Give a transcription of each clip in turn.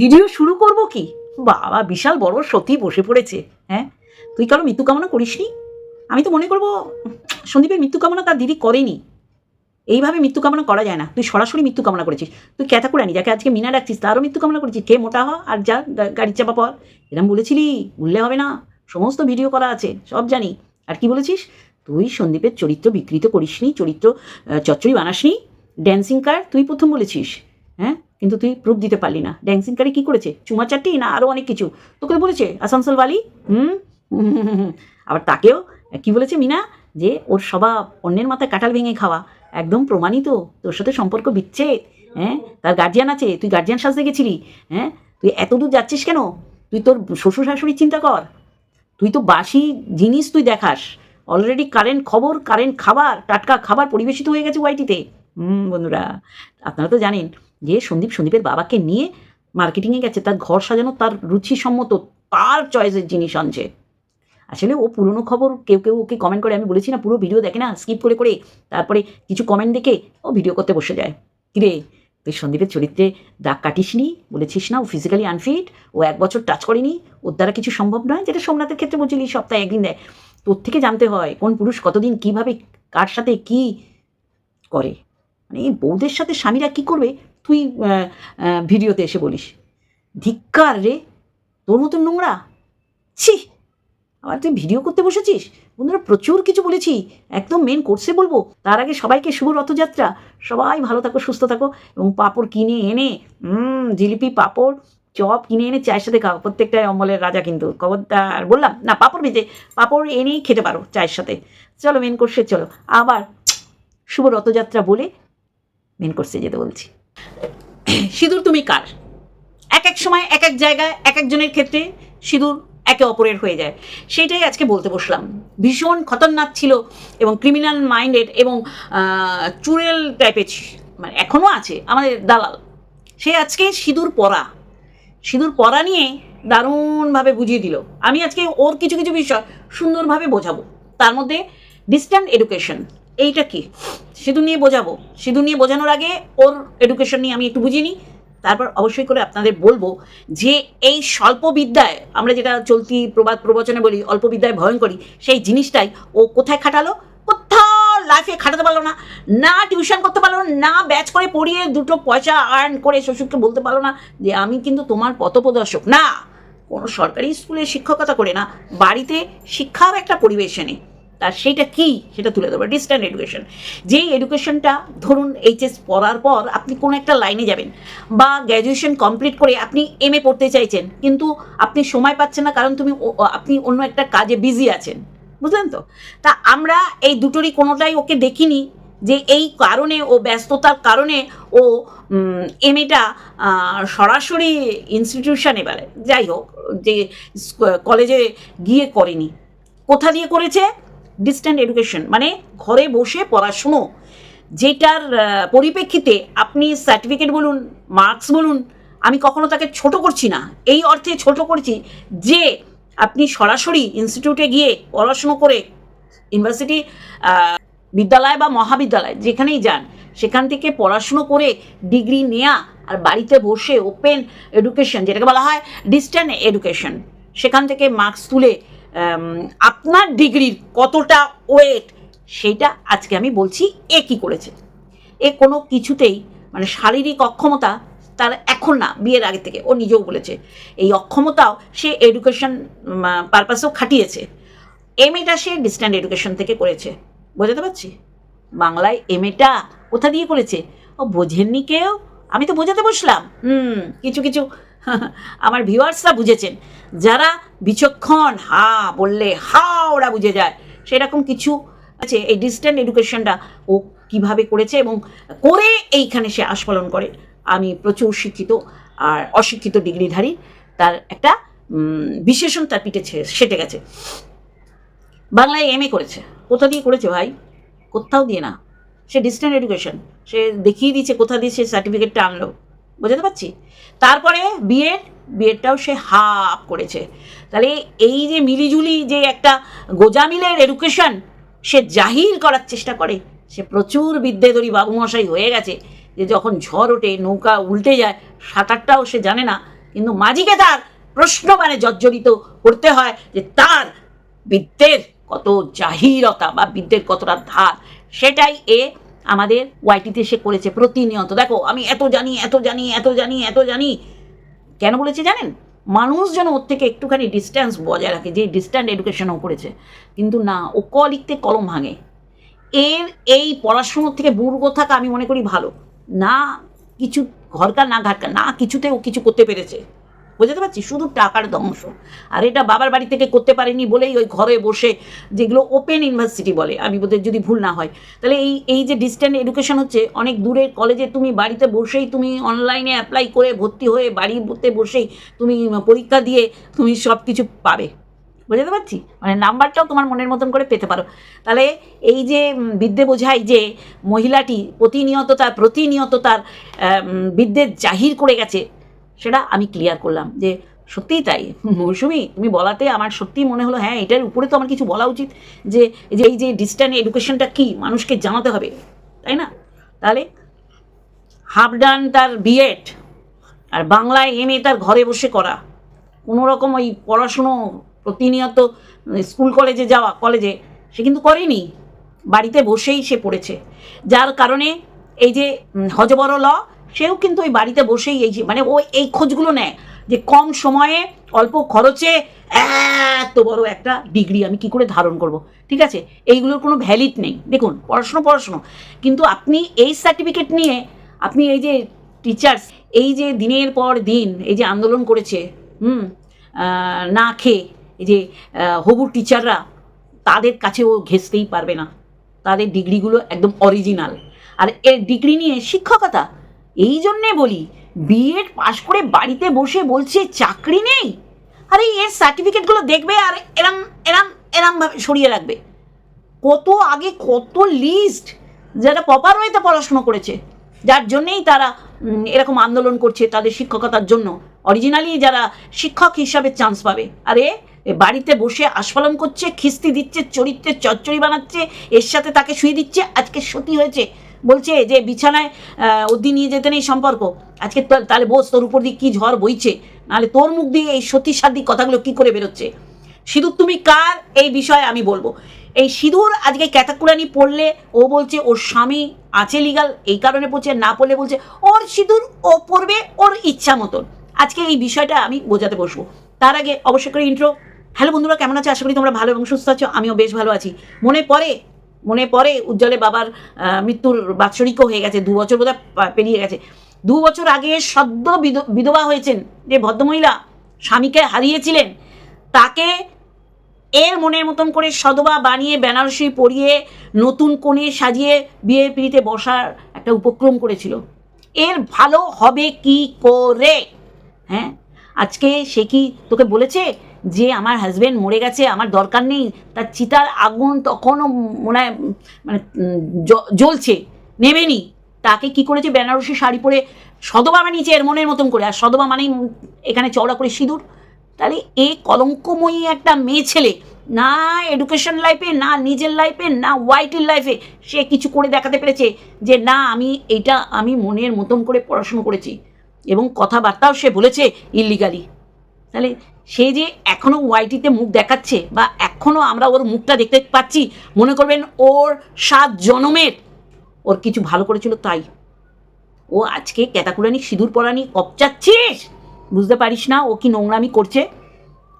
Video শুরু করব কি? বাবা, বিশাল বড় সত্যি বসে পড়েছে হ্যাঁ? তুই কারও মৃত্যু কামনা করিসনি? আমি তো মনে করব, সন্দীপের মৃত্যু কামনা তার দিদি করেনি। এইভাবে মৃত্যু কামনা করা যায় না। তুই সরাসরি মৃত্যু কামনা করেছিস। তুই ক্যাথাকুরানি, যাকে আজকে মিনা রাখছিস তারও মৃত্যু কামনা করেছিস। কে মোটা হ আর যা গাড়ির চাপা পর এরম বলেছিলি বললে হবে না। সমস্ত ভিডিও করা আছে, সব জানি। আর কি বলেছিস? তুই সন্দীপের চরিত্র বিকৃত করিসনি, চরিত্র চচ্চড়ি বানাসনি। ড্যান্সিং কার তুই প্রথম বলেছিস। হ্যাঁ? কিন্তু তুই প্রুফ দিতে পারলি না। ড্যান্সিং কারে কী করেছে? চুমা চারটি না আরও অনেক কিছু? তোকে বলেছে, আসানসোল বালি? হুম? আবার তাকেও, কি বলেছে মিনা? যে ওর স্বভাব অন্যের মাথায় কাঁঠাল ভেঙে খাওয়া। একদম প্রমাণিত। তোর সাথে সম্পর্ক বিচ্ছেদ। হ্যাঁ? তার গার্জিয়ান আছে। তুই গার্জিয়ান সাজতে গেছিলি। হ্যাঁ? তুই এত দূর যাচ্ছিস কেন? তুই তোর শ্বশুর শাশুড়ির চিন্তা কর। তুই তো বাসি জিনিস তুই দেখাস। অলরেডি কারেন্ট খবর কারেন্ট খাবার, টাটকা খাবার পরিবেশিত হয়ে গেছে ওয়াইটিতে হুম, বন্ধুরা। আপনারা তো জানেন যে সন্দীপ, সন্দীপের বাবাকে নিয়ে মার্কেটিংয়ে গেছে, তার ঘর সাজানো, তার রুচিসম্মত, তার চয়েসের জিনিস আনছে। আসলে ও পুরনো খবর, কেউ কেউ ওকে কমেন্ট করে, আমি বলেছি না, পুরো ভিডিও দেখে না স্কিপ করে করে, তারপরে কিছু কমেন্ট দেখে ও ভিডিও করতে বসে যায়। কিরে, তুই সন্দীপের চরিত্রে দাগ কাটিসনি? বলেছিস না, ও ফিজিক্যালি আনফিট ও এক বছর টাচ করেনি, ওর দ্বারা কিছু সম্ভব নয়? যেটা সোমনাথের ক্ষেত্রে বলছিলি সপ্তাহে একদিন দেয় তোর থেকে জানতে হয় কোন পুরুষ কতদিন কীভাবে, কার সাথে কি করে। মানে এই বউদের সাথে স্বামীরা কি করবে? তুই ভিডিওতে এসে বলিস, ধিক্কার রে, তোর মতন নোংরা? ছি, আবার তুই ভিডিও করতে বসেছিস? বন্ধুরা, প্রচুর কিছু বলেছি, একদম মেন কোর্সে বলব। তার আগে সবাইকে শুভ রথযাত্রা। সবাই ভালো থাকো, সুস্থ থাকো, এবং পাঁপড় কিনে এনে জিলিপি, পাঁপড়, চপ কিনে এনে চায়ের সাথে খাও। প্রত্যেকটাই অমলের রাজা কিন্তু। খবরদার, বললাম, না, পাঁপড় ভেজে, পাঁপড় এনেই খেতে পারো চায়ের সাথে। চলো মেন কোর্সে চলো। আবার শুভ রথযাত্রা বলে মেন কোর্সে যেতে বলছি। সিঁদুর তুমি কার? এক এক সময়, এক এক জায়গায়, এক একজনের ক্ষেত্রে সিঁদুর একে অপরের হয়ে যায়। সেইটাই আজকে বলতে বসলাম। ভীষণ খতরনাক ছিল এবং ক্রিমিনাল মাইন্ডেড এবং চুড়েল টাইপের মানে এখনও আছে আমাদের দালাল। সে আজকে সিঁদুর পরা। সিঁদুর পরা নিয়ে দারুণভাবে বুঝিয়ে দিল। আমি আজকে ওর কিছু কিছু বিষয় সুন্দরভাবে বোঝাবো। তার মধ্যে ডিস্ট্যান্ট এডুকেশন এইটা কি? সিঁদুর নিয়ে বোঝাবো। সিঁদুর নিয়ে বোঝানোর আগে ওর এডুকেশন নিয়ে আমি একটু বুঝিয়ে নিই। তারপর অবশ্যই করে আপনাদের বলব যে এই স্বল্প বিদ্যায় আমরা যেটা চলতি প্রবাদ প্রবচনে বলি অল্প বিদ্যায় ভয়ঙ্করী, সেই জিনিসটাই ও কোথায় খাটালো? কোথাও লাইফে খাটাতে পারল না। না টিউশন করতে পারল না ব্যাচ করে পড়িয়ে দুটো পয়সা আর্ন করে শ্বশুরকে বলতে পারল না যে আমি কিন্তু তোমার পথপ্রদর্শক। না, কোনো সরকারি স্কুলে শিক্ষকতা করে না। বাড়িতে শিক্ষার একটা পরিবেশে নেই তার সেইটা কি সেটা তুলে ধরবো। ডিস্ট্যান্ট এডুকেশন যেই এডুকেশনটা ধরুন এইচএস পড়ার পর আপনি কোনো একটা লাইনে যাবেন বা গ্র্যাজুয়েশন কমপ্লিট করে আপনি এম এ পড়তে চাইছেন, কিন্তু আপনি সময় পাচ্ছেন না কারণ তুমি আপনি অন্য একটা কাজে বিজি আছেন। বুঝলেন তো? তা আমরা এই দুটোরই কোনোটাই ওকে দেখিনি যে এই কারণে ও ব্যস্ততার কারণে ও এম এটা সরাসরি ইনস্টিটিউশনে বেড়ে যাই হোক, যে কলেজে গিয়ে করেনি। কোথা দিয়ে করেছে? ডিস্ট্যান্ট এডুকেশন মানে ঘরে বসে পড়াশুনো, যেটার পরিপ্রেক্ষিতে আপনি সার্টিফিকেট বলুন মার্কস বলুন, আমি কখনো তাকে ছোট করছি না। এই অর্থে ছোট করছি যে আপনি সরাসরি ইনস্টিটিউটে গিয়ে পড়াশুনো করে ইউনিভার্সিটি বিদ্যালয় বা মহাবিদ্যালয় যেখানেই যান, সেখান থেকে পড়াশুনো করে ডিগ্রি নেয়া আর বাড়িতে বসে ওপেন এডুকেশন যেটাকে বলা হয় ডিস্ট্যান্ট এডুকেশন সেখান থেকে মার্কস তুলে আপনার ডিগ্রির কতটা ওয়েট সেইটা আজকে আমি বলছি এ কি করেছে। এ কোনো কিছুতেই মানে শারীরিক অক্ষমতা তার এখন না, বিয়ের আগে থেকে, ও নিজেও বলেছে। এই অক্ষমতাও সে এডুকেশন পারপাসেও খাটিয়েছে। এম এটা সে ডিস্ট্যান্ট এডুকেশন থেকে করেছে। বোঝাতে পারছি? বাংলায় এম এটা কোথা দিয়ে করেছে? ও বোঝেননি কেউ? আমি তো বোঝাতে বসলাম। হুম, কিছু কিছু আমার ভিউয়ার্সরা বুঝেছেন। যারা বিচক্ষণ, হা বললে হা ওরা বুঝে যায়। সেরকম কিছু আছে এই ডিস্ট্যান্ট এডুকেশনটা ও কীভাবে করেছে এবং করে এইখানে সে আস্ফলন করে। আমি প্রচুর শিক্ষিত আর অশিক্ষিত ডিগ্রিধারী। তার একটা বিশেষণ তার পিঠে সেটে গেছে। বাংলায় এম এ করেছে। কোথা দিয়ে করেছে ভাই? কোথাও দিয়ে না। সে ডিস্ট্যান্ট এডুকেশন। সে দেখিয়ে দিয়েছে, কোথা দিয়ে সে সার্টিফিকেটটা আনলো? বোঝাতে পারছি? তারপরে বিএড বিএডটাও সে হাফ করেছে। তাহলে এই যে মিলিজুলি যে একটা গোজামিলের এডুকেশন সে জাহির করার চেষ্টা করে, সে প্রচুর বিদ্যেধরী বাবুমশাই হয়ে গেছে যে যখন ঝড় ওঠে, নৌকা উল্টে যায়, সাঁতারটাও সে জানে না। কিন্তু মাঝিকে তার প্রশ্ন মানে জর্জরিত করতে হয় যে তার বিদ্যের কত জাহিরতা বা বিদ্যের কতটা ধার। সেটাই এ আমাদের ওয়াইটিতে সে করেছে প্রতিনিয়ত। দেখো, আমি এত জানি এত জানি এত জানি এত জানি। কেন বলেছে জানেন? মানুষ যেন ওর থেকে একটুখানি ডিস্ট্যান্স বজায় রাখে, যে ডিস্ট্যান্ট এডুকেশনও করেছে। কিন্তু না, ও ক লিখতে কলম ভাঙে। এর এই পড়াশুনোর থেকে বুর্গ থাকা আমি মনে করি ভালো। না কিছু ঘরকার, না ঘাটকার, না কিছুতে ও কিছু করতে পেরেছে। বুঝতে পারছি? শুধু টাকার ধ্বংস। আর এটা বাবার বাড়ি থেকে করতে পারেনি বলেই ওই ঘরে বসে যেগুলো ওপেন ইউনিভার্সিটি বলে, আমি বোধহয় যদি ভুল না হয়। তাহলে এই এই যে ডিস্ট্যান্ট এডুকেশন হচ্ছে, অনেক দূরের কলেজে তুমি বাড়িতে বসেই তুমি অনলাইনে অ্যাপ্লাই করে ভর্তি হয়ে বাড়িতে বসেই তুমি পরীক্ষা দিয়ে তুমি সব কিছু পাবে। বুঝতে পারছি? মানে নাম্বারটাও তোমার মনের মতন করে পেতে পারো। তাহলে এই যে বিদ্যে বোঝায় যে মহিলাটি প্রতিনিয়ত তার প্রতিনিয়ত তার বিদ্যে জাহির করে গেছে সেটা আমি ক্লিয়ার করলাম যে সত্যিই তাই। মৌসুমি তুমি বলাতে আমার সত্যিই মনে হলো হ্যাঁ এটার উপরে তো আমার কিছু বলা উচিত যে যে এই যে ডিস্ট্যান্ট এডুকেশনটা কি মানুষকে জানাতে হবে তাই না? তাহলে হাফ ডান তার বিএড আর বাংলায় এম এ তার ঘরে বসে করা কোনো রকম ওই পড়াশুনো প্রতিনিয়ত স্কুল কলেজে যাওয়া কলেজে সে কিন্তু করেনি। বাড়িতে বসেই সে পড়েছে। যার কারণে এই যে উম, হজবর ল সেও কিন্তু ওই বাড়িতে বসেই এই মানে ও এই খোঁজগুলো নেয় যে কম সময়ে, অল্প খরচে এত বড় একটা ডিগ্রি আমি কি করে ধারণ করব। ঠিক আছে? এইগুলোর কোনো ভ্যালিড নেই। দেখুন, পড়াশুনো পড়াশুনো। কিন্তু আপনি এই সার্টিফিকেট নিয়ে আপনি এই যে টিচার্স এই যে দিনের পর দিন এই যে আন্দোলন করেছে, হুম না খেয়ে এই যে হবু টিচাররা তাদের কাছে ও ঘেঁচতেই পারবে না। তাদের ডিগ্রিগুলো একদম অরিজিনাল আর এর ডিগ্রি নিয়ে শিক্ষকতা এই জন্যে বলি বিএড পাশ করে বাড়িতে বসে বলছে, চাকরি নেই? আরে এর সার্টিফিকেটগুলো দেখবে আর এরম এরম এরমভাবে সরিয়ে রাখবে। কত আগে কত লিস্ট যারা প্রপার ওয়েতে পড়াশুনো করেছে, যার জন্যেই তারা এরকম আন্দোলন করছে তাদের শিক্ষকতার জন্য। অরিজিনালি যারা শিক্ষক হিসাবে চান্স পাবে। আরে বাড়িতে বসে আস্ফালন করছে, খিস্তি দিচ্ছে চরিত্রের চচ্চড়ি বানাচ্ছে, এর সাথে তাকে শুয়ে দিচ্ছে, আজকে সতী হয়েছে। বলছে যে বিছানায় অদ্দি নিয়ে যেতে নেই সম্পর্ক। আজকে তাহলে বোস, তোর উপর দিয়ে কী ঝড় বইছে? নাহলে তোর মুখ দিয়ে এই সতী সাধ্যিক কথাগুলো কী করে বেরোচ্ছে? সিঁদুর তুমি কার? এই বিষয়ে আমি বলব। এই সিঁদুর আজকে ক্যাতাকুরানি পড়লে ও বলছে, ওর স্বামী আছে লিগাল এই কারণে পড়ছে না পড়লে বলছে, ওর সিঁদুর ও পড়বে ওর ইচ্ছা মতন। আজকে এই বিষয়টা আমি বোঝাতে বসবো। তার আগে অবশ্যই করে ইন্ট্রো হ্যালো বন্ধুরা, কেমন আছো? আশা করি তোমরা ভালো এবং সুস্থ আছো। আমিও বেশ ভালো আছি। মনে পড়ে মনে পড়ে উজ্জ্বলে বাবার মৃত্যুর বাৎসরিকও হয়ে গেছে, দু বছর বোধহয় পেরিয়ে গেছে। দু বছর আগে সদ্য বিধ- বিধবা হয়েছেন যে ভদ্রমহিলা, স্বামীকে হারিয়েছিলেন, তাকে এর মনের মতন করে সদবা বানিয়ে বেনারসি পরিয়ে নতুন কোণে সাজিয়ে বিয়ের পিড়িতে বসার একটা উপক্রম করেছিল। এর ভালো হবে কি করে? হ্যাঁ? আজকে সে কি তোকে বলেছে? যে আমার হাজব্যান্ড মরে গেছে, আমার দরকার নেই, তার চিতার আগুন তখনও মনে হয় মানে জ্বলছে, নেবেনি। তাকে কি করেছে? বেনারসি শাড়ি পরে সদবা বানিয়েছে এর মনের মতন করে, আর সদবা মানেই এখানে চওড়া করে সিঁদুর। তাহলে এই কলঙ্কময়ী একটা মেয়ে ছেলে, না এডুকেশন লাইফে না নিজের লাইফে না ওয়াইটির লাইফে সে কিছু করে দেখাতে পেরেছে যে, না, আমি এইটা, আমি মনের মতন করে পড়াশুনো করেছি। এবং কথাবার্তাও সে বলেছে ইলিগালি তাহলে সে যে এখনও ওয়াইটিতে মুখ দেখাচ্ছে বা এখনও আমরা ওর মুখটা দেখতে পাচ্ছি, মনে করবেন ওর সাত জনমের। ওর কিছু ভালো করেছিল তাই। ও আজকে ক্যাতাকুরানি সিঁদুর পরানি কপচাচ্ছিস বুঝতে পারিস না ও কি নোংরামি করছে?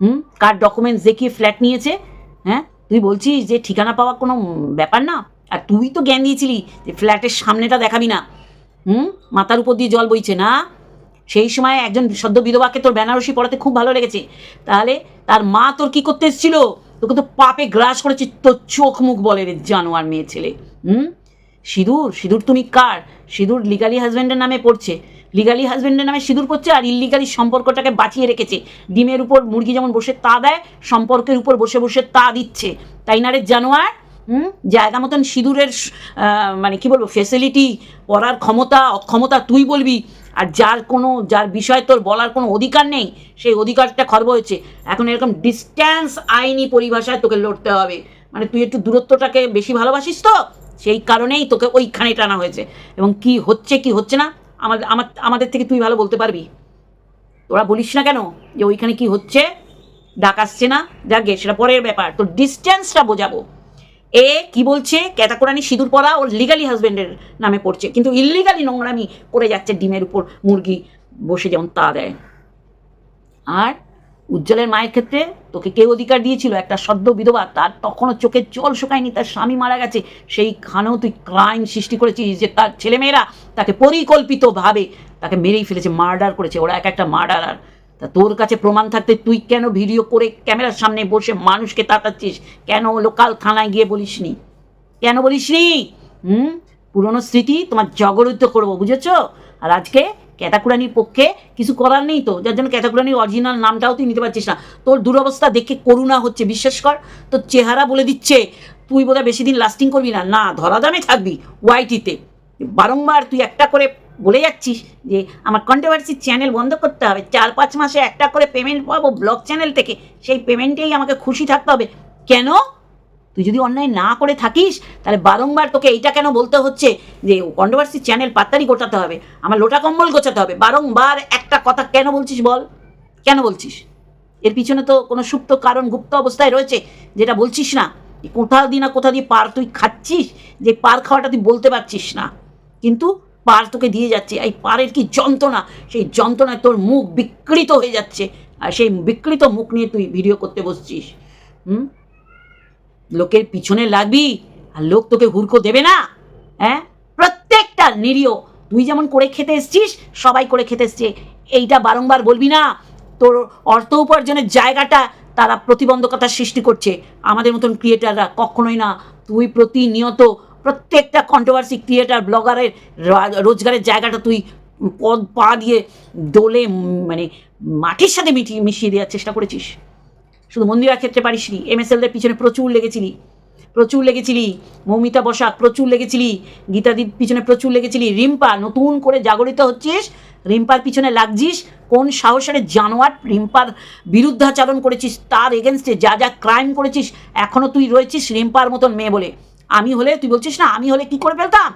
হুম? কার ডকুমেন্টস দেখিয়ে ফ্ল্যাট নিয়েছে? হ্যাঁ? তুই বলছিস যে ঠিকানা পাওয়া কোনো ব্যাপার না? আর তুই তো জ্ঞান দিয়েছিলি যে ফ্ল্যাটের সামনেটা দেখাবি না। হুম? মাথার উপর দিয়ে জল বইছে না? সেই সময় একজন সদ্য বিধবাকে তোর বেনারসি পড়াতে খুব ভালো লেগেছে। তাহলে তার মা তোর কি করতে এসেছিল? তোকে তো পাপে গ্রাস করেছে, তোর চোখ মুখ বলে রে জানোয়ার মেয়ে ছেলে। হুম? সিঁদুর? সিঁদুর তুমি কার? সিঁদুর লিগালি হাজব্যান্ডের নামে পড়ছে। লিগালি হাজব্যান্ডের নামে সিঁদুর পড়ছে আর ইলিগালি সম্পর্কটাকে বাঁচিয়ে রেখেছে। ডিমের উপর মুরগি যেমন বসে তা দেয়, সম্পর্কের উপর বসে বসে তা দিচ্ছে। তাই না রে জানোয়ার? হুম? জায়গা মতন সিঁদুরের মানে কি বলব ফেসিলিটি পড়ার ক্ষমতা, অক্ষমতা তুই বলবি। আর যার কোনো, যার বিষয়ে তোর বলার কোনো অধিকার নেই, সেই অধিকারটা খর্ব হয়েছে। এখন এরকম ডিস্ট্যান্স আইনি পরিভাষায় তোকে লড়তে হবে। মানে তুই একটু দূরত্বটাকে বেশি ভালোবাসিস তো, সেই কারণেই তোকে ওইখানে টানা হয়েছে। এবং কি হচ্ছে কি হচ্ছে না আমাদের আমার, আমাদের থেকে তুই ভালো বলতে পারবি? তোরা বলিস না কেন যে ওইখানে কি হচ্ছে? ডাক আসছে না? যাকে সেটা পরের ব্যাপার। তোর ডিস্টেন্সটা বোঝাবো। এ কি বলছে? ক্যাতাকোরানি সিঁদুর পরা ওর লিগালি হাজব্যান্ডের নামে পড়ছে। কিন্তু ইলিগালি নোংরামি করে যাচ্ছে ডিমের উপর মুরগি বসে যেমন তা দেয়। আর উজ্জ্বলের মায়ের ক্ষেত্রে তোকে কে অধিকার দিয়েছিল? একটা সদ্য বিধবা, তার তখনও চোখের জল শুকায়নি, তার স্বামী মারা গেছে। সেইখানেও তুই ক্রাইম সৃষ্টি করেছিস যে তার ছেলেমেয়েরা তাকে পরিকল্পিতভাবে তাকে মেরেই ফেলেছে মার্ডার করেছে। ওরা এক একটা মার্ডারার তা তোর কাছে প্রমাণ থাকতে তুই কেন ভিডিও করে ক্যামেরার সামনে বসে মানুষকে তাতাচ্ছিস? কেন লোকাল থানায় গিয়ে বলিসনি? কেন বলিসনি? হুম? পুরনো স্মৃতি তোমার জগরিত করব, বুঝেছ? আর আজকে ক্যাতাকুরানির পক্ষে কিছু করার নেই তো, যার জন্য ক্যাতাকুরানির অরিজিনাল নামটাও তুই নিতে পারছিস না। তোর দুরবস্থা দেখে করুণা হচ্ছে, বিশ্বাস কর। তোর চেহারা বলে দিচ্ছে, তুই বোধহয় বেশি দিন লাস্টিং করবি না। না ধরা দামে থাকবি ওয়াইটিতে বারংবার তুই একটা করে বলে যাচ্ছিস যে আমার কন্ট্রোভার্সি চ্যানেল বন্ধ করতে হবে। চার, পাঁচ মাসে একটা করে পেমেন্ট পাবো ব্লগ চ্যানেল থেকে। সেই পেমেন্টেই আমাকে খুশি থাকতে হবে। কেন? তুই যদি অন্যায় না করে থাকিস, তাহলে বারংবার তোকে এইটা কেন বলতে হচ্ছে? যে কন্ট্রোভার্সি চ্যানেল পাত্তারি গোটাতে হবে, আমার লোটা কম্বল গোছাতে হবে। বারংবার একটা কথা কেন বলছিস বল? কেন বলছিস? এর পিছনে তো কোনো সুপ্ত কারণ গুপ্ত অবস্থায় রয়েছে, যেটা বলছিস না। কোথাও কোথা দিয়ে না কোথা দিয়ে পার তুই খাচ্ছিস, যে পার খাওয়াটা তুই বলতে পারছিস না। কিন্তু পার তোকে দিয়ে যাচ্ছে, এই পারের কি যন্ত্রণা? সেই যন্ত্রণায় তোর মুখ বিকৃত হয়ে যাচ্ছে। আর সেই বিকৃত মুখ নিয়ে তুই ভিডিও করতে বসছিস। হুম? লোকের পিছনে লাগবি, আর লোক তোকে হুড়কো দেবে না। হ্যাঁ? প্রত্যেকটা নিরীহ, তুই যেমন করে খেতে এসছিস, সবাই করে খেতে এসছে। এইটা বারংবার বলবি না, তোর অর্থ উপার্জনের জায়গাটা তারা প্রতিবন্ধকতা সৃষ্টি করছে। আমাদের মতন ক্রিয়েটাররা কখনোই না। তুই প্রতিনিয়ত প্রত্যেকটা কন্ট্রোভার্সি ক্রিয়েটার ব্লগারের রোজগারের জায়গাটা তুই পদ পা দিয়ে দোলে মানে মাটির সাথে মিটিয়ে মিশিয়ে দেওয়ার চেষ্টা করেছিস। শুধু মন্দিরার ক্ষেত্রে পারিসনি এমএসএলদের পিছনে প্রচুর লেগেছিলি। প্রচুর লেগেছিলি, মৌমিতা বসাক প্রচুর লেগেছিলি গীতাদির পিছনে প্রচুর লেগেছিলি, রিম্পা নতুন করে জাগরিত হচ্ছিস, রিম্পার পিছনে লাগছিস, কোন সাহসের জানোয়ার রিম্পার বিরুদ্ধাচরণ করেছিস, তার এগেনস্টে যা যা ক্রাইম করেছিস এখনও তুই রয়েছিস রিম্পার মতন মেয়ে বলে। আমি হলে, তুই বলছিস না, আমি হলে কি করে ফেলতাম?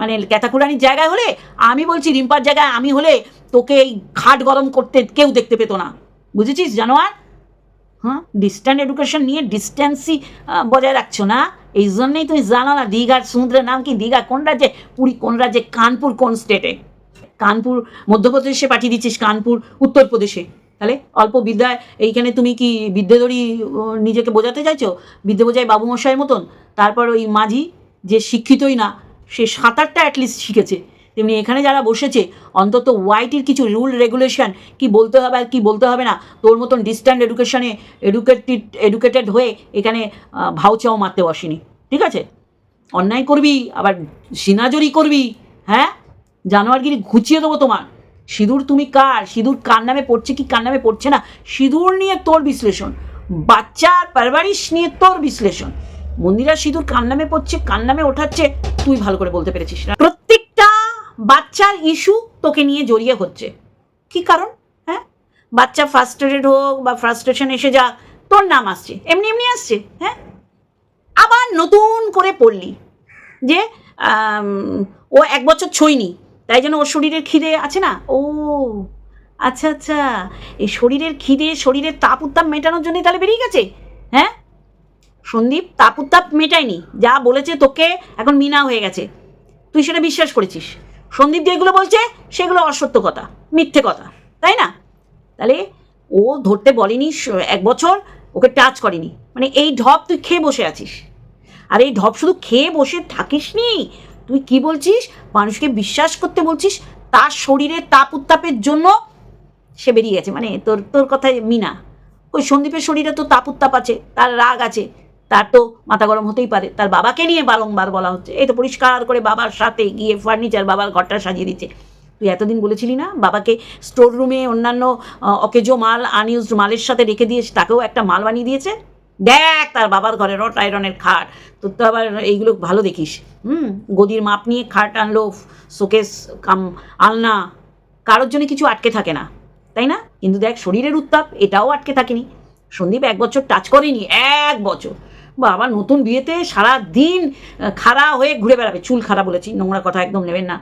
মানে ক্যাতাকুরানির জায়গায় হলে, আমি বলছি রিম্পার জায়গায় আমি হলে তোকে এই খাট গরম করতে কেউ দেখতে পেতো না। বুঝেছিস, জানোয়ার? হ্যাঁ ডিস্ট্যান্ট এডুকেশন নিয়ে ডিস্ট্যান্সই বজায় রাখছো না? এই জন্যই তুমি জানো না দীঘার সমুদ্রের নাম কি? দীঘা কোন রাজ্যে? পুরী কোন রাজ্যে? কানপুর কোন স্টেটে কানপুর, মধ্যপ্রদেশে পাঠিয়ে দিচ্ছিস, কানপুর, উত্তরপ্রদেশে। তাহলে অল্প বিদ্যায় এইখানে তুমি কি বিদ্যাধরী আহ, নিজেকে বোঝাতে চাইছো? বিদ্যে বোঝায় বাবুমশাইয়ের মতন? তারপর ওই মাঝি যে শিক্ষিতই না সে সাঁতারটা অ্যাটলিস্ট শিখেছে। তেমনি এখানে যারা বসেছে অন্তত ওয়াইটির কিছু রুল রেগুলেশন কি বলতে হবে আর কি বলতে হবে না তোর মতন ডিস্ট্যান্ট এডুকেশনে এডুকেটেড এডুকেটেড হয়ে এখানে ভাউচাও মারতে বসেনি। ঠিক আছে? অন্যায় করবি আবার সিনাজরি করবি হ্যাঁ? জানোয়ারগিরি ঘুচিয়ে দেবো তোমার। সিঁদুর তুমি কার? সিঁদুর কার নামে পড়ছে কি কার নামে পড়ছে না? সিঁদুর নিয়ে তোর বিশ্লেষণ। বাচ্চার পারবারিশ নিয়ে তোর বিশ্লেষণ। মন্দিরা সিঁদুর কার নামে পড়ছে, কার নামে ওঠাচ্ছে, তুই ভালো করে বলতে পেরেছিস না। প্রত্যেকটা বাচ্চার ইস্যু তোকে নিয়ে জড়িয়ে হচ্ছে। কি কারণ? হ্যাঁ? বাচ্চা ফার্স্ট্রেটেড হোক বা ফ্রাস্ট্রেশন এসে যা তোর নাম আসছে। এমনি এমনি আসছে হ্যাঁ? আবার নতুন করে পড়লি যে ও এক বছর ছইনি। তাই জন্য ওর শরীরের খিদে আছে না? ও আচ্ছা আচ্ছা। এই শরীরের খিদে, শরীরের তাপ উত্তাপ মেটানোর জন্যই তাহলে বেরিয়ে গেছে? হ্যাঁ? সন্দীপ, তাপ উত্তাপ মেটায়নি। যা বলেছে তোকে এখন মিনা হয়ে গেছে। তুই সেটা বিশ্বাস করেছিস। সন্দীপ যেগুলো বলছে, সেগুলো অসত্য কথা, মিথ্যে কথা, তাই না? তাহলে ও ধরতে বলেনি এক বছর, ওকে টাচ করেনি। মানে এই ঢপ তুই খেয়ে বসে আছিস। আর এই ঢপ শুধু খেয়ে বসে থাকিস নি তুই কি বলছিস? মানুষকে বিশ্বাস করতে বলছিস? তার শরীরের তাপ উত্তাপের জন্য সে বেরিয়ে গেছে। মানে তোর তোর কথায় মিনা। ওই সন্দীপের শরীরে তো তাপ উত্তাপ আছে, তার রাগ আছে, তার তো মাথা গরম হতেই পারে। তার বাবাকে নিয়ে বারংবার বলা হচ্ছে। এই তো পরিষ্কার করে বাবার সাথে গিয়ে ফার্নিচার বাবার ঘরটা সাজিয়ে দিচ্ছে। তুই এতদিন বলেছিলি না, বাবাকে স্টোর রুমে অন্যান্য অকেজো মাল আনইউজড মালের সাথে রেখে দিয়ে তাকেও একটা মাল বানিয়ে দিয়েছে? দেখ, তার বাবার ঘরে রট আয়রনের খাট। তোর তো আবার এইগুলো ভালো দেখিস। হুম, গদির মাপ নিয়ে খাট আনলো, শোকেস, কাম, আলনা। কারোর জন্য কিছু আটকে থাকে না, তাই না? কিন্তু দেখ, শরীরের উত্তাপ, এটাও আটকে থাকেনি। সন্দীপ এক বছর টাচ করেনি, এক বছর। বাবা, নতুন বিয়েতে সারা দিন খাড়া হয়ে ঘুরে বেড়াবে। চুল খাড়া বলেছি, নোংরা কথা একদম নেবেন না।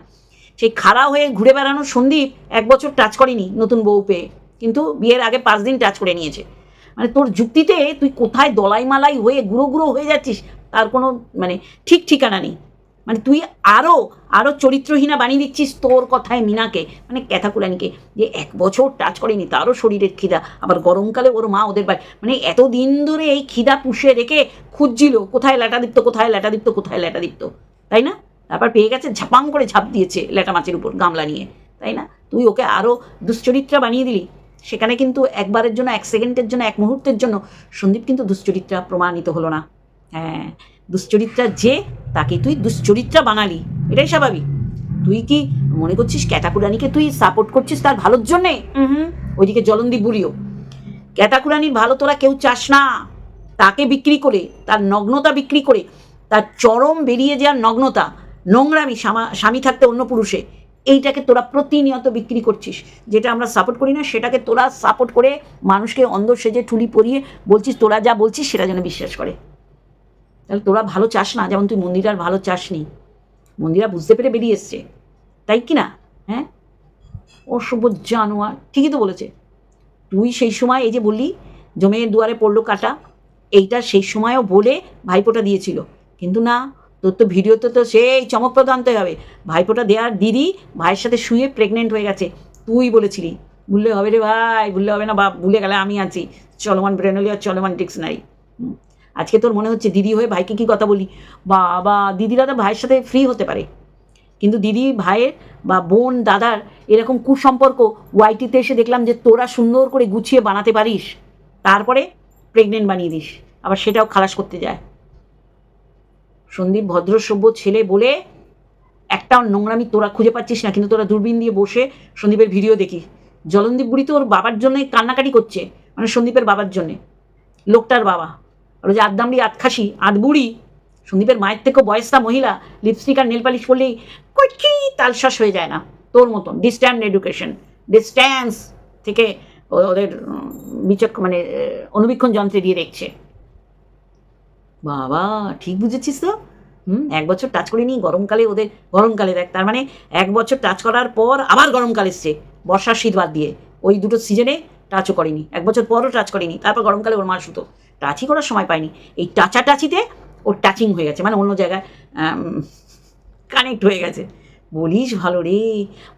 সেই খাড়া হয়ে ঘুরে বেড়ানো সন্দীপ এক বছর টাচ করেনি নতুন বউ পেয়ে। কিন্তু বিয়ের আগে পাঁচ দিন টাচ করে নিয়েছে। মানে তোর যুক্তিতে তুই কোথায় দলাই মালাই হয়ে গুঁড়ো গুঁড়ো হয়ে যাচ্ছিস, তার কোনো মানে ঠিক ঠিকানা নেই। মানে তুই আরও আরও চরিত্রহীনা বানিয়ে দিচ্ছিস তোর কথায় মিনাকে মানে ক্যাথাকুরানিকে যে এক বছর টাচ করেনি, তারও শরীরের খিদা, আবার গরমকালে ওর মা ওদের বাড়ি মানে এতদিন ধরে এই খিদা পুষে রেখে খুঁজছিল, কোথায় ল্যাটা দীপ্ত কোথায় ল্যাটা দীপ্ত কোথায় ল্যাটা দীপ্ত তাই না? তারপর পেয়ে গেছে, ঝাপাং করে ঝাঁপ দিয়েছে ল্যাটা মাছের উপর গামলা নিয়ে, তাই না? তুই ওকে আরও দুশ্চরিত্রা বানিয়ে দিলি। সেখানে কিন্তু একবারের জন্য এক সেকেন্ডের জন্য এক মুহূর্তের জন্য সন্দীপ কিন্তু দুশ্চরিত্রা প্রমাণিত হলো না। হ্যাঁ দুশ্চরিত্রা যে তাকে তুই দুশ্চরিত্রা বানালি। এটাই স্বাভাবিক। তুই কি মনে করছিস ক্যাটাকুরানিকে তুই সাপোর্ট করছিস তার ভালোর জন্যে? হুম ওইদিকে জলন্দীপ বুড়িও ক্যাটাকুরানির ভালো তোরা কেউ চাস না। তাকে বিক্রি করে তার নগ্নতা বিক্রি করে তার চরম বেরিয়ে যাওয়ার নগ্নতা নোংরামি স্বামী থাকতে অন্য পুরুষে এইটাকে তোরা প্রতিনিয়ত বিক্রি করছিস। যেটা আমরা সাপোর্ট করি না, সেটাকে তোরা সাপোর্ট করে মানুষকে অন্ধ সেজে ঠুলি পরিয়ে বলছিস, তোরা যা বলছিস সেটা যেন বিশ্বাস করে। তাহলে তোরা ভালো চাস না, যেমন তুই মন্দিরার ভালো চাসনি। মন্দিরা বুঝতে পেরে বেরিয়ে এসছে। তাই কি না? হ্যাঁ? অসভ্য জানোয়ার, ঠিকই তো বলেছে। তুই সেই সময় এই যে বললি জমে দুয়ারে পড়ল কাটা, এইটা সেই সময়ও বলে ভাইপোটা দিয়েছিল। কিন্তু না তোর তো ভিডিওতে তো সেই চমকপ্রদ আনতে হবে। ভাইপোটা দেওয়ার দিদি ভাইয়ের সাথে শুয়ে প্রেগনেন্ট হয়ে গেছে। তুই বলেছিলি, ভুললে হবে রে ভাই, ভুললে হবে না বা ভুলে গেলে আমি আছি। চলমান ব্রেনলি আর চলমান ডিকশনারি আজকে তোর মনে হচ্ছে দিদি হয়ে ভাইকে কি কথা বলি? বাবা দিদিরা তো ভাইয়ের সাথে ফ্রি হতে পারে। কিন্তু দিদি ভাইয়ের বা বোন দাদার এরকম কুসম্পর্ক ওয়াইটিতে এসে দেখলাম যে তোরা সুন্দর করে গুছিয়ে বানাতে পারিস। তারপরে প্রেগনেন্ট বানিয়ে দিস। আবার সেটাও খালাস করতে যায়। সন্দীপ ভদ্র সভ্য ছেলে বলে একটাও নোংরামি তোরা খুঁজে পাচ্ছিস না, কিন্তু তোরা দূরবীন দিয়ে বসে সন্দীপের ভিডিও দেখি। জলন্দীপ বুড়ি তো ওর বাবার জন্যই কান্নাকাটি করছে মানে সন্দীপের বাবার জন্যে। লোকটার বাবা। আর যে আদদামড়ি আতখাসি আদবুড়ি, সন্দীপের মায়ের থেকেও বয়সটা মহিলা লিপস্টিক আর নেল পালিশ পরলেই কচি তালশ্বাস হয়ে যায় না, তোর মতন। ডিস্ট্যান্ট এডুকেশন ডিস্ট্যান্স থেকে ওদের বিচক মানে অনুবীক্ষণ যন্ত্রে দিয়ে দেখছে। বাবা ঠিক বুঝেছিস তো? হুম। এক বছর টাচ করিনি গরমকালে ওদের গরমকালে দেখ তার মানে এক বছর টাচ করার পর আবার গরমকাল এসছে বর্ষার শীত বাদ দিয়ে। ওই দুটো সিজনে টাচও করেনি এক বছর পরও টাচ করেনি তারপর গরমকালে ওর মার সুতো। টাচই করার সময় পায়নি এই টাচা টাচিতে ওর টাচিং হয়ে গেছে মানে অন্য জায়গায় কানেক্ট হয়ে গেছে। বলিস ভালো রে।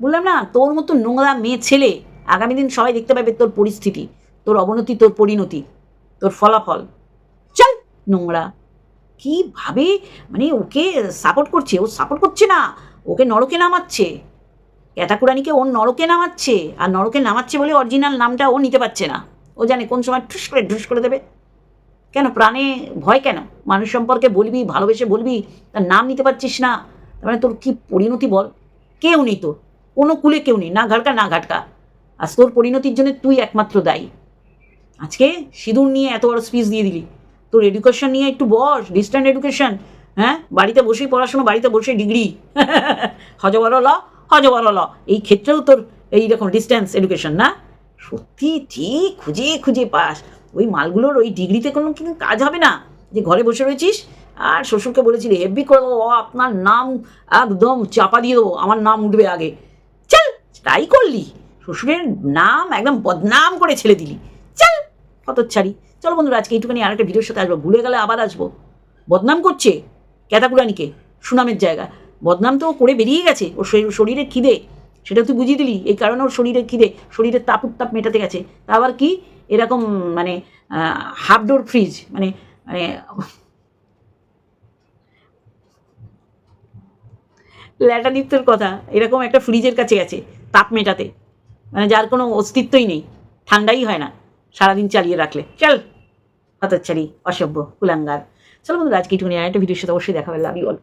বললাম না তোর মতো নোংরা মেয়ে ছেলে আগামী দিন সবাই দেখতে পাবে তোর পরিস্থিতি তোর অবনতি তোর পরিণতি তোর ফলাফল। নোংরা। কীভাবে? মানে ওকে সাপোর্ট করছে, ও সাপোর্ট করছে না। ওকে নরকে নামাচ্ছে। ক্যাটাকুরানিকে ওর নরকে নামাচ্ছে। আর নরকে নামাচ্ছে বলে অরিজিনাল নামটা ও নিতে পারছে না। ও জানে কোন সময় ঠুস করে ঢুস করে দেবে। কেন? প্রাণে ভয় কেন? মানুষ সম্পর্কে বলবি, ভালোবেসে বলবি, তার নাম নিতে পারছিস না। তার মানে তোর কী পরিণতি বল? কেউ নেই তোর। কোনো কুলে কেউ নেই। না ঘাটকা না ঘাটকা। আজ তোর পরিণতির জন্য তুই একমাত্র দায়ী। আজকে সিঁদুর নিয়ে এত বড় স্পিচ দিয়ে দিলি। তোর এডুকেশন নিয়ে একটু বস ডিস্ট্যান্ট এডুকেশন হ্যাঁ? বাড়িতে বসেই পড়াশোনা, বাড়িতে বসেই ডিগ্রি হজবর ল এই ক্ষেত্রেও তোর এইরকম ডিস্ট্যান্স এডুকেশন না? সত্যি ঠিক, খুঁজে খুঁজে পাস। ওই মালগুলোর ওই ডিগ্রিতে কোনো কিন্তু কাজ হবে না? যে ঘরে বসে রয়েছিস, আর শ্বশুরকে বলেছিলি হেভি করে দেবো আপনার নাম একদম চাপা দিয়ে দেবো, আমার নাম উঠবে আগে। চল, তাই করলি। শ্বশুরের নাম একদম বদনাম করে ছেড়ে দিলি। হতচ্ছাড়ি। চলো বন্ধুরা, আজকে এইটুখানি আরেকটা ভিডিওর সাথে আসব। ভুলে গেলে আবার আসব। বদনাম করছে ক্যাতাকুরানিকে, সুনামের জায়গা বদনাম তো করে বেরিয়ে গেছে, ওর শরীর- খিদে। সেটা তুই বুঝিয়ে দিলি, এই কারণে ওর শরীরের খিদে, শরীরের তাপ উত্তাপ মেটাতে গেছে। তা আবার কি? এরকম মানে হাফ ডোর ফ্রিজ মানে মানে ল্যাটাদীপ্তর কথা, এরকম একটা ফ্রিজের কাছে গেছে, তাপ মেটাতে। মানে যার কোনো অস্তিত্বই নেই, ঠান্ডাই হয় না। সারাদিন চালিয়ে রাখলে। চল হতচ্ছারি অসভ্য, কুলাঙ্গার। চলো বন্ধুরা, আজকে একটুখানি আরেকটা ভিডিওর সাথে অবশ্যই দেখা হবে। Love you all